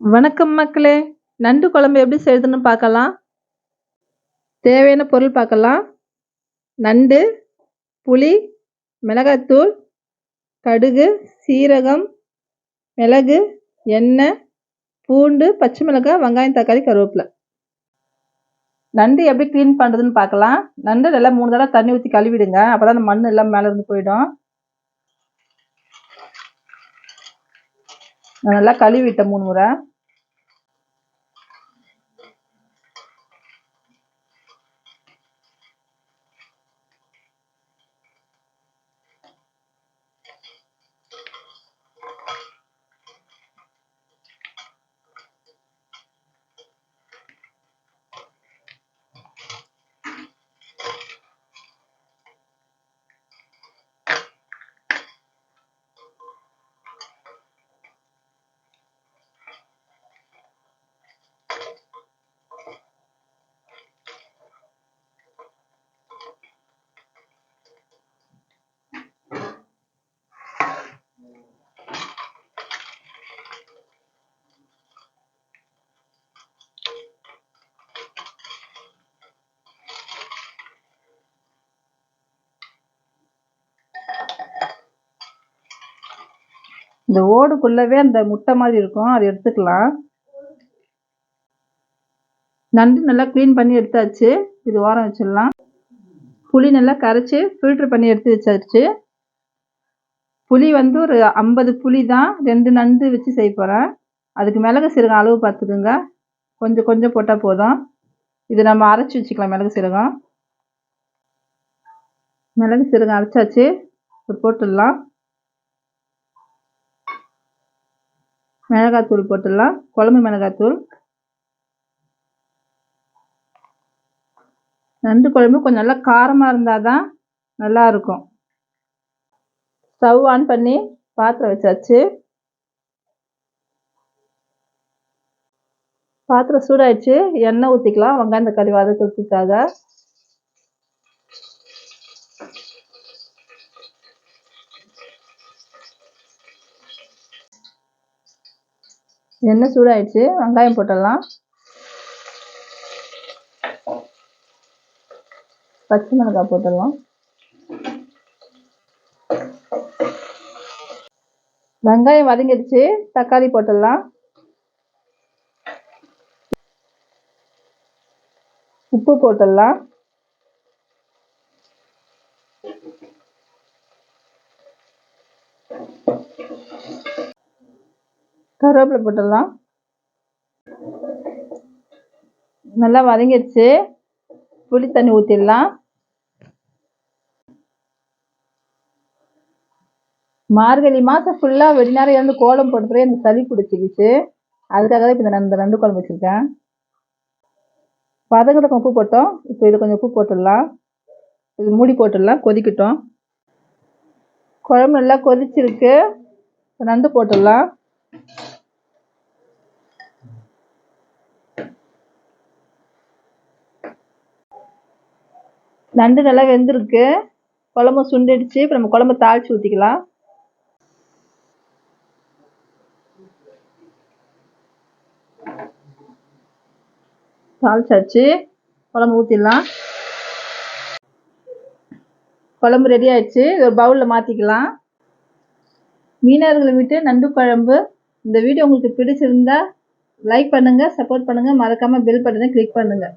வணக்கம் மக்களே. நண்டு குழம்பு எப்படி செய்யுதுன்னு பார்க்கலாம். தேவையான பொருள் பார்க்கலாம். நண்டு புளி மிளகாத்தூள் கடுகு சீரகம் மிளகு எண்ணெய் பூண்டு பச்சை மிளகாய் வெங்காயம் தக்காளி கருவேப்பிலை. நண்டு எப்படி க்ளீன் பண்ணுறதுன்னு பார்க்கலாம். நண்டு நல்லா மூணு தடவை தண்ணி ஊற்றி கழுவிடுங்க. அப்போ தான் மண் எல்லாம் மேலே இருந்து போயிடும். நான் நல்லா கழுவிட்டேன் மூணு முறை. இந்த ஓடுக்குள்ளவே அந்த முட்டை மாதிரி இருக்கும். அதை எடுத்துக்கலாம். நண்டு நல்லா க்ளீன் பண்ணி எடுத்தாச்சு. இது ஓரம் வச்சிடலாம். புளி நல்லா கரைச்சி ஃபில்ட்ரு பண்ணி எடுத்து வச்சாச்சு. புளி வந்து ஒரு ஐம்பது புளி தான். ரெண்டு நண்டு வச்சு செய்ய போகிறேன் அதுக்கு மிளகு சீரகம் அளவு பார்த்துக்குங்க. கொஞ்சம் கொஞ்சம் போட்டால் போதும். இது நம்ம அரைச்சி வச்சுக்கலாம் மிளகு சீரகம். மிளகு சீரகம் அரைச்சாச்சு. போட்டுடலாம். மிளகாத்தூள் போட்டுடலாம். குழம்பு மிளகாத்தூள். நண்டு குழம்பு கொஞ்சம் நல்லா காரமாக இருந்தால் தான் நல்லாயிருக்கும் ஸ்டவ் ஆன் பண்ணி பாத்திரம் வச்சாச்சு. பாத்திரம் சூடாயிடுச்சு. எண்ணெய் ஊற்றிக்கலாம் வெங்காயம் தக்காளி வதக்கிறதுக்காக. எண்ணெய் சூடாயிடுச்சு வெங்காயம் போட்டுடலாம். பச்சை மிளகாய் போட்டுடலாம். வெங்காயம் வதங்கிடுச்சு தக்காளி போட்டுடலாம். உப்பு போட்டுடலாம். கருவேப்பிலை போட்டுடலாம். நல்லா வதங்கிடுச்சு புளி தண்ணி ஊற்றிடலாம் மார்கழி மாதம் ஃபுல்லாக வெடிநேரம் இருந்து கோலம் போடுறதுலேயே எனக்கு சளி பிடிச்சிக்கிச்சு அதுக்காக தான் இப்போ இந்த இந்த நண்டு குழம்பு வச்சுருக்கேன். வதங்கிறதுக்கு உப்பு போட்டோம். இப்போ இது கொஞ்சம் உப்பு போட்டுடலாம். இது மூடி போட்டுடலாம். கொதிக்கட்டும். குழம்பு நல்லா கொதிச்சிருக்கு. நண்டு போட்டுடலாம். நண்டு நல்லா வெந்திருக்கு. குழம்பு சுண்டிடுச்சு. இப்போ நம்ம குழம்பு தாளித்து ஊற்றிக்கலாம் தாளிச்சாச்சு. குழம்பு ஊற்றிடலாம் குழம்பு ரெடி ஆயிடுச்சு. ஒரு பவுலில் மாற்றிக்கலாம் மீனவர்களை விட்டு நண்டு குழம்பு இந்த வீடியோ உங்களுக்கு பிடிச்சிருந்தா லைக் பண்ணுங்கள் சப்போர்ட் பண்ணுங்கள் மறக்காமல் பெல் பட்டனை கிளிக் பண்ணுங்கள்